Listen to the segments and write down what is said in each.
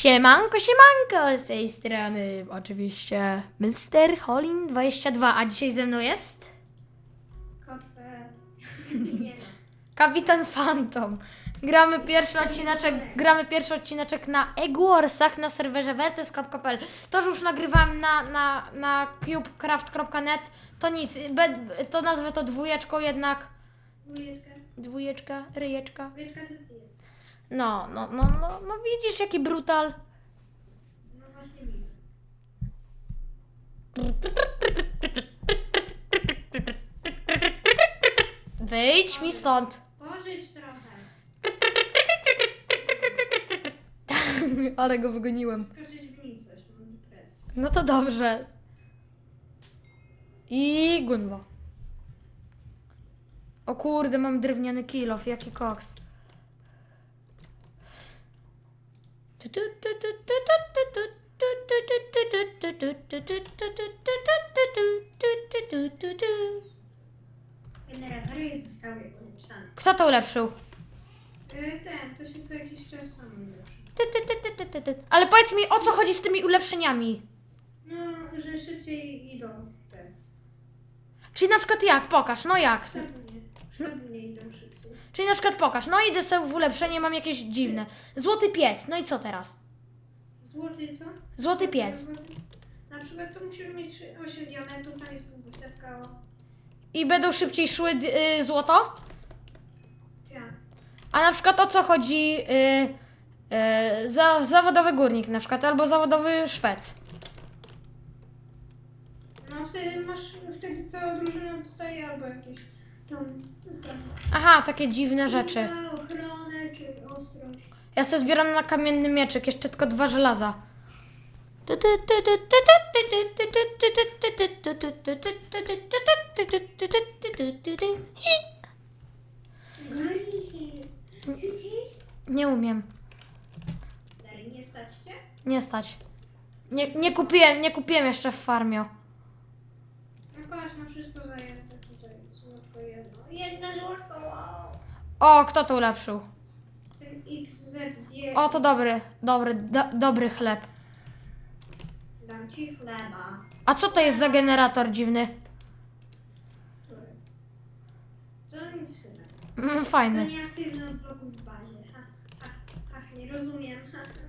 Siemanko, siemanko z tej strony oczywiście Mr. Holin 22, a dzisiaj ze mną jest. Kapitan Phantom. Gramy pierwszy odcineczek, gramy pierwszy odcineczek na Eggwarsach na serwerze wertes.pl. To, że już nagrywałem na, na, na cubecraft.net, to nic, be, to nazwę to dwójeczką jednak. Dwójeczka. Dwójeczka, ryjeczka. Dwójeczka to ty jest. No, no, no, no, no widzisz jaki brutal. No właśnie widzę. Wyjdź mi stąd. Pożycz trochę. Ale go wygoniłem. Skoczyć w nicość, mam depresję. No to dobrze. I Gunwo. O kurde, mam drewniany kilof, jaki koks. Generatory zostały ulepszane. Kto to ulepszył? Y, Ten, to się co jakiś czas sam ulepszy. Ale powiedz mi, o co chodzi z tymi ulepszeniami? No, że szybciej idą te. Czyli na przykład jak? Pokaż, no jak? Idą szybciej. Czyli na przykład pokaż, no idę sobie w ulepszenie, mam jakieś dziwne. Złoty piec, no i co teraz? Złoty co? Złoty piec. Na przykład to musimy mieć 8 diamentów, tam jest wysepka. I będą szybciej szły y, złoto? Ja. A na przykład o co chodzi y, y, za, zawodowy górnik na przykład, albo zawodowy Szwec? No wtedy masz, wtedy cała drużyna dostaje albo jakieś Aha, takie dziwne rzeczy. Ochronę czy ostrość. Ja sobie zbieram na kamienny mieczek, jeszcze tylko dwa żelaza. Nie umiem, nie stać cię? nie stać. Nie, nie kupiłem, nie kupiłem jeszcze w farmio. No patrz, na wszystko zajęte złotko, wow. O, kto to ulepszył? Ten XZD. O, to dobry, dobry, do, dobry chleb. Dam ci chleba. A co to jest za generator dziwny? Który? To nic. Mm, To Fajny. nieaktywny od w bazie. Ha, ha, ha, nie rozumiem. Ha, ha.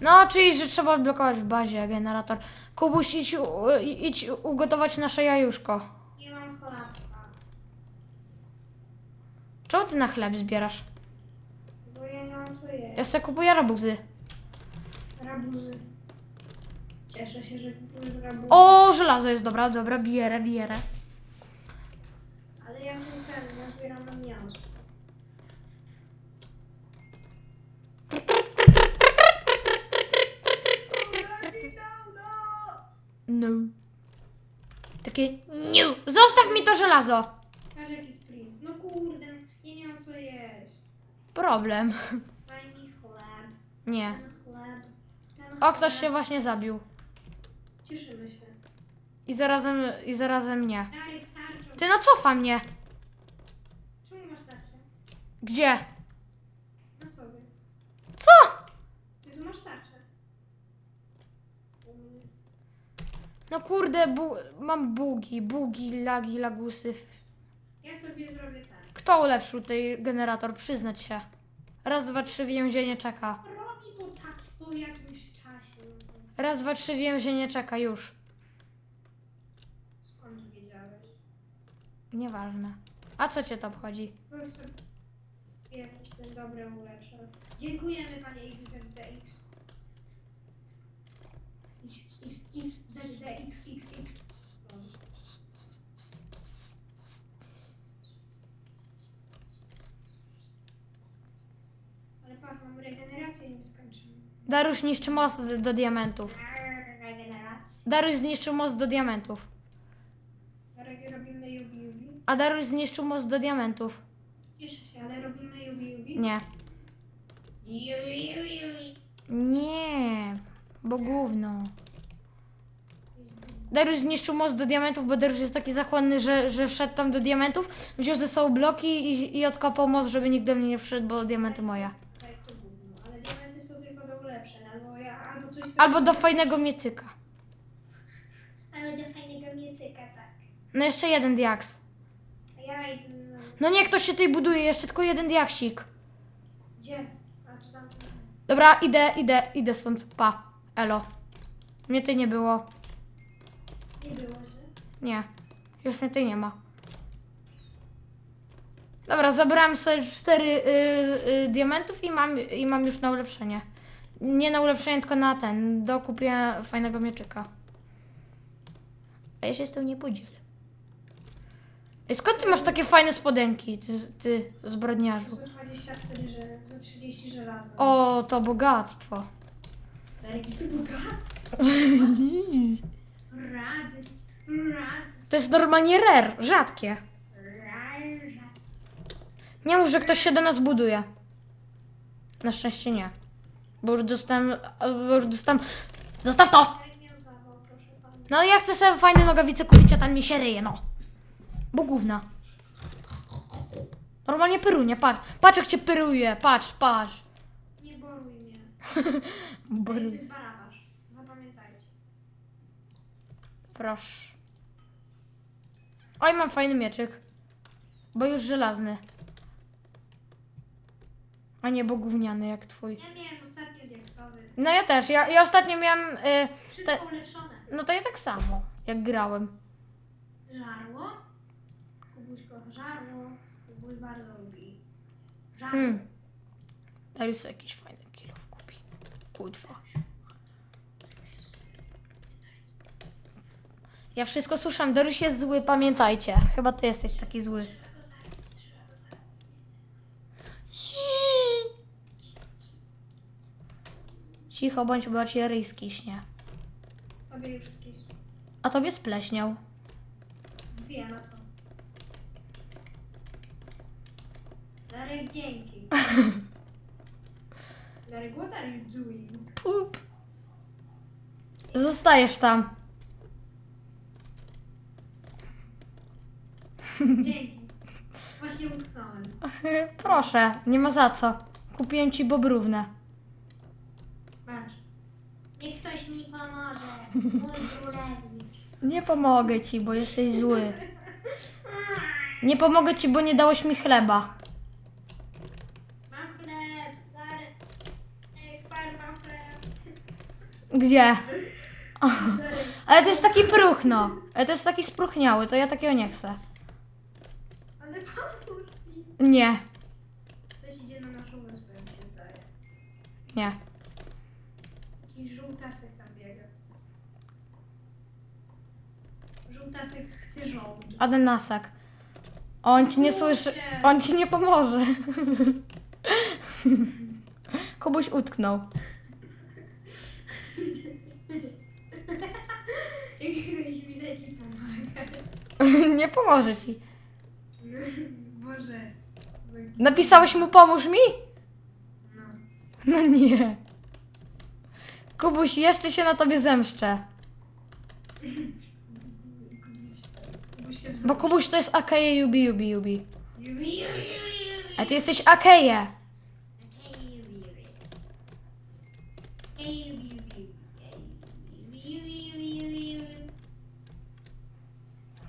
No, czyli, że trzeba odblokować w bazie generator. Kubuś, idź, u- idź ugotować nasze jajuszko. Nie mam chleba. Czemu ty na chleb zbierasz? Bo ja nie mam co jeść. Ja sobie kupuję rabuzy. Rabuzy. Cieszę się, że kupujesz rabuzy. O, żelazo jest dobra, dobra, bierę, bierę. Ale ja bym ten, ja zbieram na miasto. No. Takie, nie, zostaw mi to żelazo. Patrz jaki sprint. No kurde, ja nie mam co jeść. Problem. Chleb. Nie. Ten chleb. Ten O, ktoś się właśnie zabił. Cieszymy się. I zarazem, i zarazem nie. Darek. Ty no cofa mnie. Czemu masz tarczę? Gdzie? Na sobie. Co? Ty tu masz tarczę. No kurde, bu mam bugi, bugi, lagi, lagusy. Ja sobie zrobię. Kto ulepszył ten generator? Przyznać się. Raz, dwa, trzy, więzienie czeka. Robi to tak po jakimś czasie. Raz, dwa, trzy, więzienie czeka, już. Skąd wiedziałeś? Nieważne. A co cię to obchodzi? Po prostu jakiś ten dobry ulepszył. Dziękujemy panie XZDX. XZDXXX. Ale patrz, mam regenerację nieskończoną. Daruś niszczy most do, diamentów. Regeneracja. Daruś zniszczył most do diamentów. Robimy jubi jubi. A Daruś zniszczył most do diamentów. Cieszę się, ale robimy jubi jubi. Nie. Jubi jubi jubi. Nie. Bo gówno. Dariusz zniszczył most do diamentów, bo Dariusz jest taki zachłanny, że, że wszedł tam do diamentów, wziął ze sobą bloki i, i odkopał most, żeby nikt do mnie nie wszedł, bo diamenty moje. Tak, to gówno. Ale diamenty są tylko do ulepszeń, albo, ja, albo do fajnego miecyka. Albo do fajnego miecyka, tak. No jeszcze jeden diaks. Ja idę na... No nie, ktoś się tutaj buduje, jeszcze tylko jeden diaksik. Gdzie? A czy tam... Dobra, idę, idę, idę stąd. Pa, elo. Mnie tutaj nie było. Nie było, że... Nie, już mnie tutaj nie ma. Dobra, zabrałem sobie cztery y, y, diamentów i mam, i mam już na ulepszenie. Nie na ulepszenie, tylko na ten. Dokupię fajnego mieczyka. A ja się z tym nie podzielę. Ej, skąd ty masz takie fajne spodenki, ty, ty zbrodniarzu? Za 24, że... za 30 żelaza. O, to bogactwo. Jaki ty bogactwo. Radość. Radość. To jest normalnie rare, rzadkie. Nie mów, że ktoś się do nas buduje. Na szczęście nie. Bo już dostałem. Bo już dostałem. Zostaw to! No ja chcę sobie fajne nogawice kupić, a tam mi się ryje, no. Bo gówna. Normalnie pyrunie, patrz. Patrz jak cię pyruje, patrz, patrz. Nie boruj mnie. Bry. To jest barabasz. Zapamiętajcie. Proszę. Oj, mam fajny mieczyk. Bo już żelazny. A nie, bo gówniany jak twój. Ja diaksowy. No ja też, ja, ja ostatnio miałem... Y, Wszystko te, ulepszone. no to ja tak samo, jak grałem. Żarło. Kubuś kocha żarło. Kubuś bardzo lubi. Żarło. Hmm. Darius jakiś fajny kilof kupi. Kutwa. Ja wszystko słyszałem. Darius jest zły, pamiętajcie. Chyba ty jesteś taki zły. Cicho bądź, bo ci ryj skiśnie. Tobie już skisł. A tobie spleśniał. Wiem, a co? Darek, dzięki. Darek, what are you doing? Pup. Zostajesz tam. Dzięki. Właśnie utknąłem. Proszę, nie ma za co. Kupiłem ci bobrówne. Patrz. Niech ktoś mi pomoże. Mój królewicz. Nie pomogę ci, bo jesteś zły. Nie pomogę ci, bo nie dałeś mi chleba. Mam chleb. Darek. Ej, pan mam chleb. Gdzie? Ale to jest taki próch, no. Ale to jest taki spruchniały, to ja takiego nie chcę. Ale pomóż mi. Nie, Ktoś idzie na naszą wyspę, mi się zdaje. nie. Jakiś żółtasek tam biega. Żółtasek chce żołd. Adenasak. On ci nie słyszy. On ci nie pomoże. Kubuś utknął. Pomaga. nie pomoże ci. Boże. Napisałeś mu pomóż mi? No. No nie. Kubuś, jeszcze się na tobie zemszczę. Bo Kubuś to jest Akeje Yubi Yubi Yubi. Jubi, jubi, jubi. A ty jesteś Akeje. Jubi, jubi.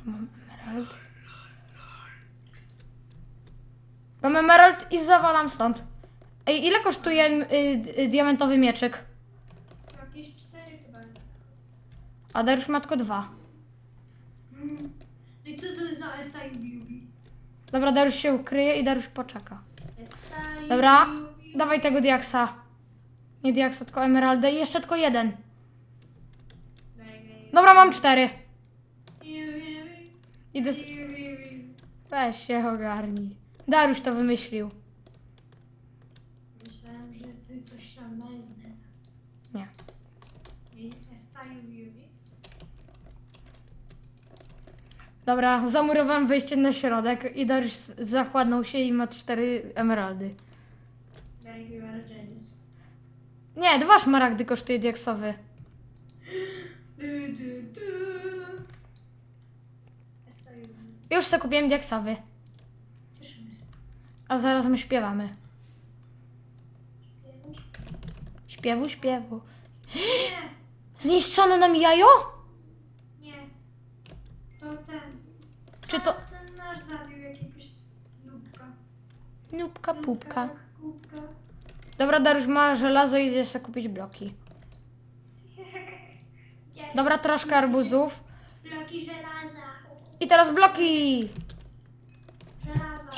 Emerald. Mam emerald i zawalam stąd. Ej, ile kosztuje y, y, diamentowy mieczyk? Jakieś cztery chyba. A Dariusz ma tylko dwa. Mm. I co to jest za Esta jubi, jubi? Dobra, Dariusz się ukryje i Dariusz poczeka. Dobra, dawaj tego diaksa. Nie diaksa, tylko emeraldę i jeszcze tylko jeden. Dobra, mam cztery. Idę z... Weź się ogarnij. Dariusz to wymyślił. Myślałem, że ty coś tam wezmę. Nie. I Esta jubi, jubi. Dobra, zamurowałem wejście na środek i Dariusz zachładnął się i ma cztery emeraldy. You. Nie, dwa szmaragdy kosztuje diaksowy. Du, du, du. Esta jubi. Już sobie kupiłem diaksowy. Cieszymy. A zaraz my śpiewamy. Śpiewu, śpiewu. Nie, Zniszczone nam jajo? nie. To ten. Czy to... Ten nasz zabił jakiegoś. Nubka, pupka. Tak, Kubka. Dobra, Dariusz ma żelazo i idzie sobie kupić bloki. Dobra, troszkę arbuzów. Bloki żelaza. I teraz bloki! Żelazo.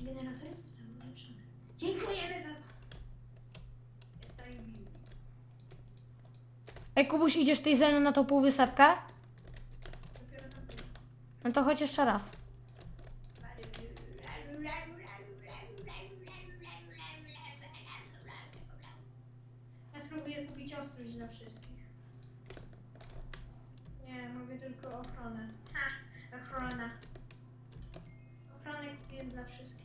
Generatory zostały ulepszone. Dziękujemy za. Ej, Kubuś, idziesz ty ze mną na tą półwysepkę? No to chodź jeszcze raz. Ja spróbuję kupić ostrość dla wszystkich. Nie, mogę tylko ochronę. Ha, ochrona. Ochronę kupiłem dla wszystkich.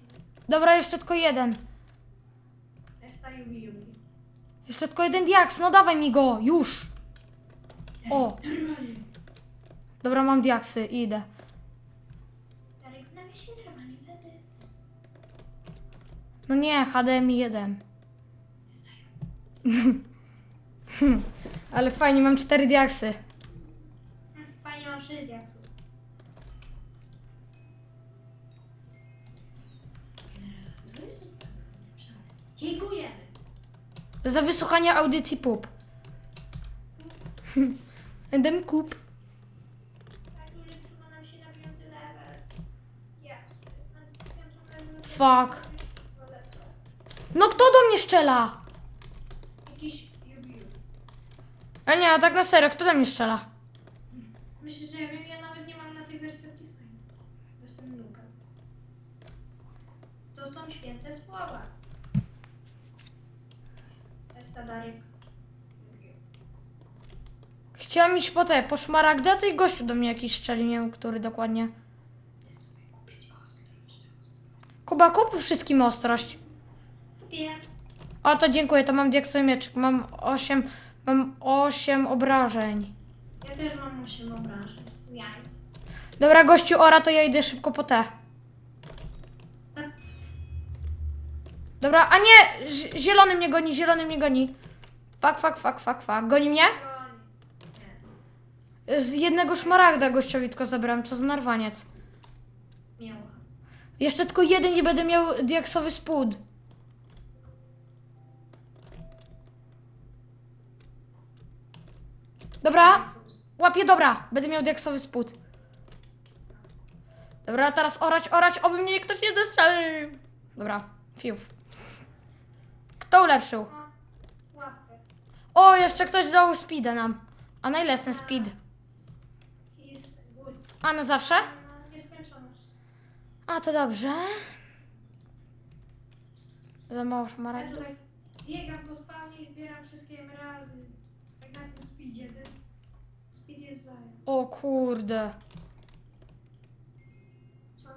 Dobra, jeszcze tylko jeden. Jest ta Yubi Yubi. Jeszcze tylko jeden diaks, no dawaj mi go, już! O! Dobra, mam diaksy, idę. No nie, HDMI 1. Jest ta Yubi. Ale fajnie, mam cztery diaksy. Fajnie mam 6 diaksów. Dziękujemy. Za wysłuchanie audycji pup. Endem kup. Tak, ulepszyło nam się na piąty level. Yes. Na piątym levelu Fuck. polecam. No kto do mnie strzela? Jakiś. A nie, a tak na serio, kto do mnie strzela? Myślę, że ja wiem, ja nawet nie mam na tej wersji. Jestem. To są święte słowa. Jest ta Darek. Chciałam iść po te, po szmaragdę, a ty gościu do mnie jakiś strzeli, nie wiem, który dokładnie. Kuba, kup wszystkim ostrość. Wiem. O, to dziękuję, to mam diaksowy mieczyk. Mam 8, mam 8 obrażeń. Ja też mam 8 obrażeń. Jaj. Dobra, gościu ora, to ja idę szybko po te. Dobra, a nie, zi- zielony mnie goni, zielony mnie goni. Fak, fak, fak, fak, fak. Goni mnie? Nie. Z jednego szmaragda gościowi tylko zabrałem, co za narwaniec. Miała. Jeszcze tylko jeden i będę miał diaksowy spód. Dobra, łapię, dobra. Będę miał diaksowy spód. Dobra, teraz orać, orać, oby mnie ktoś nie zestrzelił. Dobra, fiuf. Kto ulepszył? Łapkę. O, jeszcze ktoś dał speeda nam. A na ile jest ten speed? A na zawsze? No, nieskończoność. A, to dobrze. Za mało Ja szmaragdów. tutaj biegam po spawnie i zbieram wszystkie emeraldy. Tak na tym speedzie. Ten speed jest za... O kurde. Co?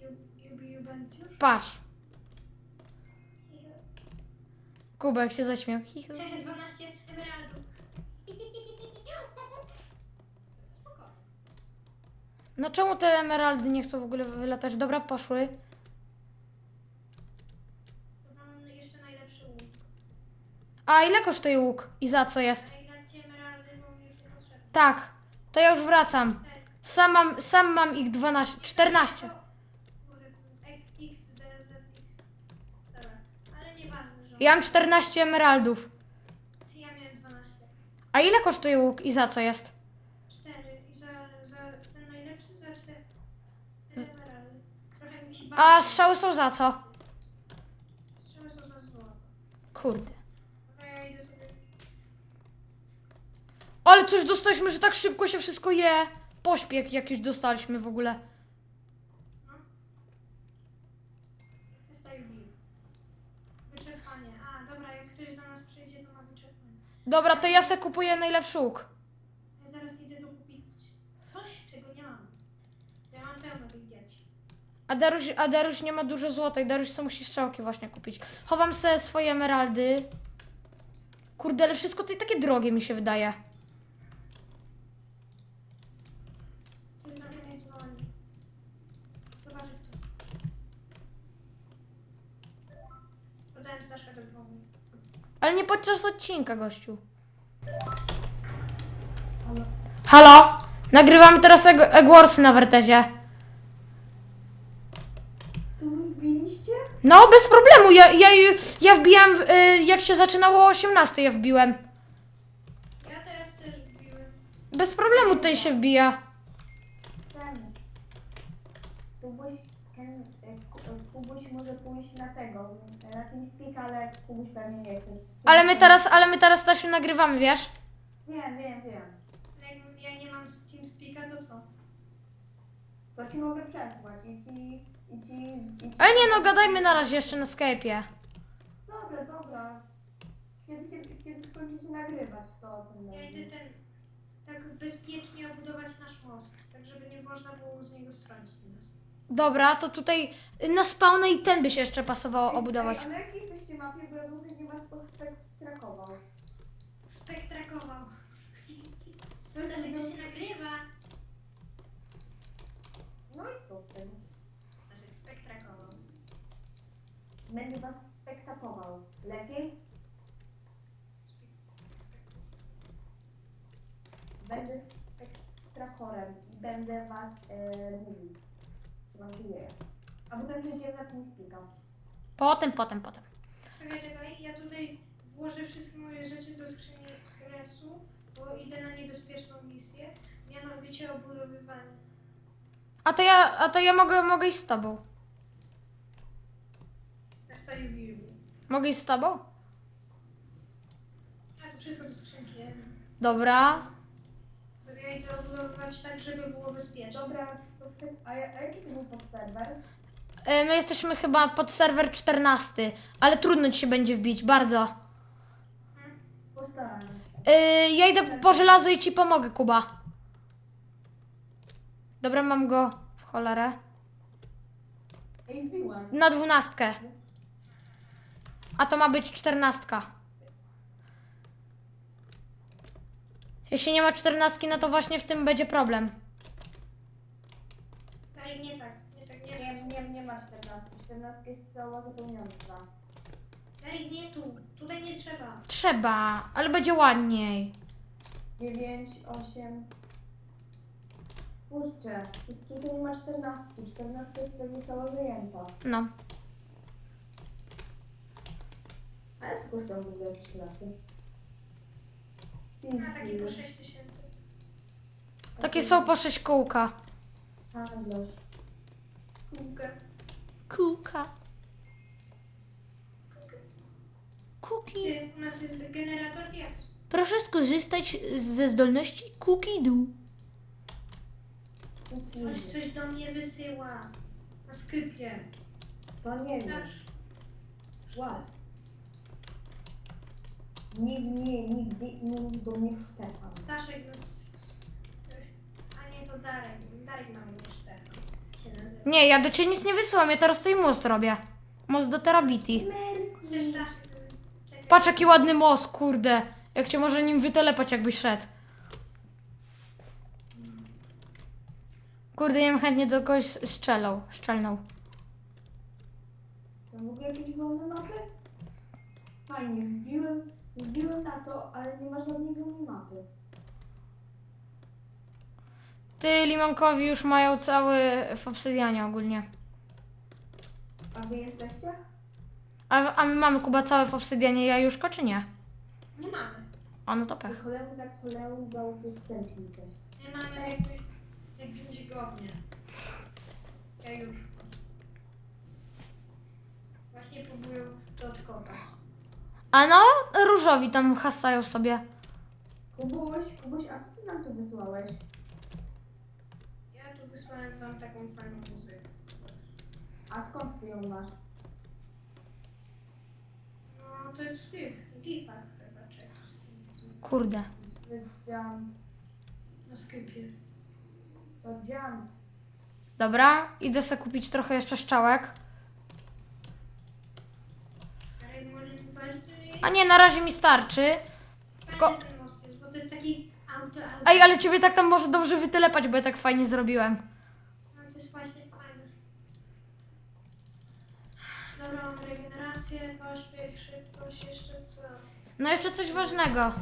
Ju- Jubencjusz? Patrz. Kubek się zaśmiał. Hihu. 12 emeraldów. Spoko. No czemu te emeraldy nie chcą w ogóle wylatać? Dobra, poszły. To mam jeszcze najlepszy łuk. A ile kosztuje łuk? I za co jest? A ile ci emeraldy, bo mi już nie potrzebne. Tak, to ja już wracam. Sam mam, sam mam ich 12, 14. Kurde, X, D, Z, X. Dobra, ale nieważne, że... Ja mam 14 emeraldów. Ja miałem 12. A ile kosztuje łuk i za co jest? 4 i za, za ten najlepszy za 4. emeraldy. Trochę mi się A bawi. strzały są za co? Strzały są za zło. Kurde. Ale coś dostaliśmy, że tak szybko się wszystko je. Pośpiech jakiś dostaliśmy w ogóle. Wyczerpanie. A, dobra, jak ktoś do nas przyjdzie, to ma wyczerpanie. Dobra, to ja se kupuję najlepszy łuk. Ja zaraz idę dokupić coś, czego nie mam. Ja mam pełno tych dzieci. A Daruś, a Daruś nie ma dużo złotej. Daruś sobie musi strzałki właśnie kupić. Chowam se swoje emeraldy. Kurde, ale wszystko to i takie drogie mi się wydaje. Ty na mnie dzwoni. Zobacz kto. To ten dałem Staszka do domu. Ale nie podczas odcinka, gościu. Halo? Nagrywamy teraz Egg- Eggwarsy na Wertezie. tu wbiliście? No, bez problemu. Ja, ja, ja wbijam, w, y, jak się zaczynało o 18, ja wbiłem. Ja teraz też wbiłem. Bez problemu tutaj się wbija. Ten. Ten, e, Ku- e, Kubuś może pójść na tego, na TeamSpeak, ale Kubuś pewnie nie chce. Ale my teraz, ale my teraz też nagrywamy, wiesz? Wiem, wiem, wiem. Jak ja nie mam TeamSpeaka, to co? To ci mogę przesłać i ci... I ci, i ci... Ale nie no, gadajmy na razie jeszcze na Skype'ie. Dobra, dobra. Kiedy, kiedy, kiedy skończycie nagrywać, to Ja idę ten, tak bezpiecznie obudować nasz most, tak żeby nie można było z niego stronić nas. Dobra, to tutaj na spawnę i ten by się jeszcze pasowało obudować. Ej, ale jakiej jesteście mapie, bo ja bym nie was postrakował. Spektrakował. To jest Staszek, to się nagrywa. No i co z tym? Staszek spektrakował. Będę was spektakował. Lepiej? Będę spektrakorem i będę was e, mówił. Się. A potem przejdziemy na TeamSpeaka. Potem, potem, potem. Czekaj, czekaj, ja tutaj włożę wszystkie moje rzeczy do skrzyni kresu, bo idę na niebezpieczną misję, mianowicie obudowywanie. A to ja, a to ja mogę, mogę iść z tobą. Ja staję w biurze. Mogę iść z tobą? A to wszystko do skrzynki. nie? Dobra. To ja idę obudowywać tak, żeby było bezpiecznie. Dobra, a, ja- a jaki to był podserwer? Y, My jesteśmy chyba pod serwer 14, ale trudno ci się będzie wbić, bardzo. Postaram się. Y, Ja idę po żelazo i ci pomogę, Kuba. Dobra, mam go w cholerę. Ej, wbiłem. Na dwunastkę. A to ma być czternastka. Jeśli nie ma czternastki, no to właśnie w tym będzie problem. Ale nie tak, nie tak, nie Nie, nie, nie ma 14. 14 jest cała zapełniona. Darek, nie tu, tutaj nie trzeba. Trzeba, ale będzie ładniej. 9, 8. Kurczę, tu- tutaj nie ma 14. 14 jest pewnie cała zajęta. No. Ale to kosztują w ogóle jakieś klasy. A takie po 6 tysięcy. Takie są po sześć kółka. Handlarz. Kółkę. Kółka. Kuki. Ty, u nas jest generator diaks. Proszę skorzystać ze zdolności Kukidu. Ktoś coś do mnie wysyła. Na sklepie. To nie wiem. Znasz? Ład. Nikt nie, nigdy nie do mnie Stefan. Staszek, no... to Darek. Darek na mnie Stefan się nazywa. Nie, ja do ciebie nic nie wysyłam, ja teraz tutaj most robię. Most do Terabiti. Chcesz Staszek? Czekaj. Patrz jaki ładny most, kurde. Jak cię może nim wytelepać, jakbyś szedł. Kurde, ja bym chętnie do kogoś strzelał, szczelnął. To ogóle jakieś wolne mapy? Fajnie, wbiłem, wbiłem na to, ale nie ma żadnej wolnej mapy. Ty, limonkowi już mają cały w obsydianie ogólnie. A wy jesteście? A, a my mamy Kuba całe w obsydianie jajuszko, czy nie? Nie mamy. O, no to pech. Choleru tak wstępnie. Nie mamy jakby... Jak dźgownię. Ja już. Właśnie próbuję to odkopać. A no, różowi tam hasają sobie. Kubuś, Kubuś, a co ty nam tu wysłałeś? Wam taką fajną muzykę. A skąd ty ją masz? No, to jest w tych gifach chyba, czy Kurde. Jan, na sklepie. to. Dobra, idę sobie kupić trochę jeszcze szczałek. Ale może mi bardziej... A nie, na razie mi starczy. Fajny ko- ten most jest, bo to jest taki auto, auto. Ej, ale ciebie tak tam może dobrze wytelepać, bo ja tak fajnie zrobiłem. Regenerator. animacje, pośpiech, szybkość, jeszcze co? No jeszcze coś ważnego.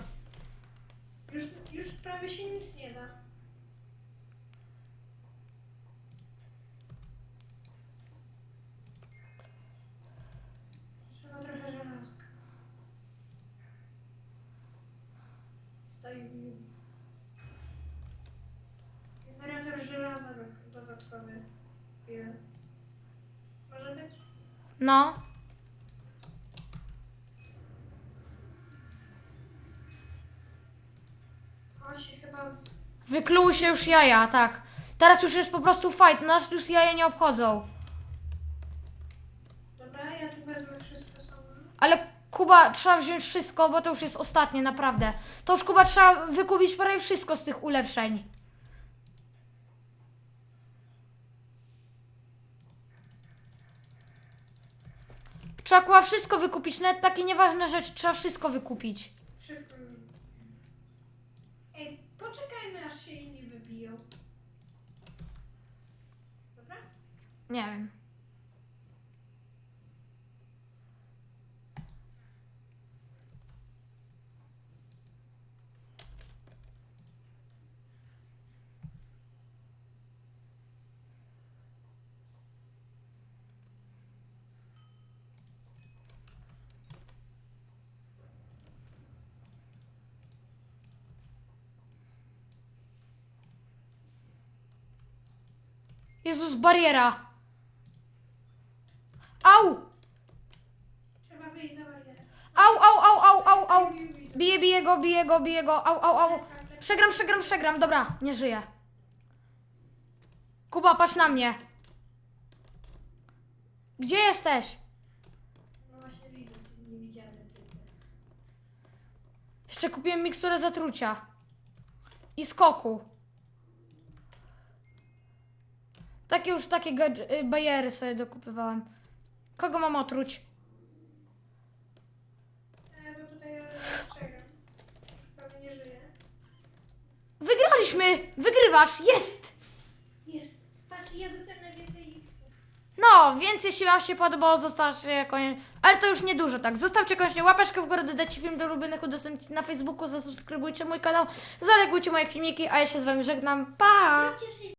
Już, już prawie się nic nie da. Trzeba trochę żelazka. Stoi w Generator żelaza do- dodatkowy. Ile? Może być? No. O, się chyba Wykluły się już jaja, tak. Teraz już jest po prostu fight, nas już jaja nie obchodzą. Dobra, ja tu wezmę wszystko samo. Ale Kuba, trzeba wziąć wszystko, bo to już jest ostatnie, naprawdę. To już Kuba trzeba wykupić prawie wszystko z tych ulepszeń. Trzeba Kuba wszystko wykupić, nawet takie nieważne rzeczy, trzeba wszystko wykupić. Wszystko. Ej, poczekajmy aż się inni wybiją. Dobra? Nie wiem. Jezus, bariera. Au! Trzeba wyjść za barierę. Au, au, au, au, au, au. Biję, biję go, biję go, biję go. Au, au, au. Przegram, przegram, przegram. Dobra, nie żyję. Kuba, patrz na mnie. Gdzie jesteś? No właśnie widzę, ty niewidzialny typ. Jeszcze kupiłem miksturę zatrucia. I skoku. Takie już takie gadż- y, bajery sobie dokupywałem. Kogo mam otruć? E, bo tutaj ja. Już prawie nie żyję. Wygraliśmy! Wygrywasz! Jest! Jest. Patrz, ja dostałem najwięcej x No, więc jeśli Wam się podobało, zostawcie koniecznie. Ale to już niedużo, tak. Zostawcie koniecznie łapeczkę w górę, dodajcie film do ulubionych, udostępnijcie na Facebooku, zasubskrybujcie mój kanał, zalekujcie moje filmiki, a ja się z Wami żegnam. Pa! Zróbcie wszystko.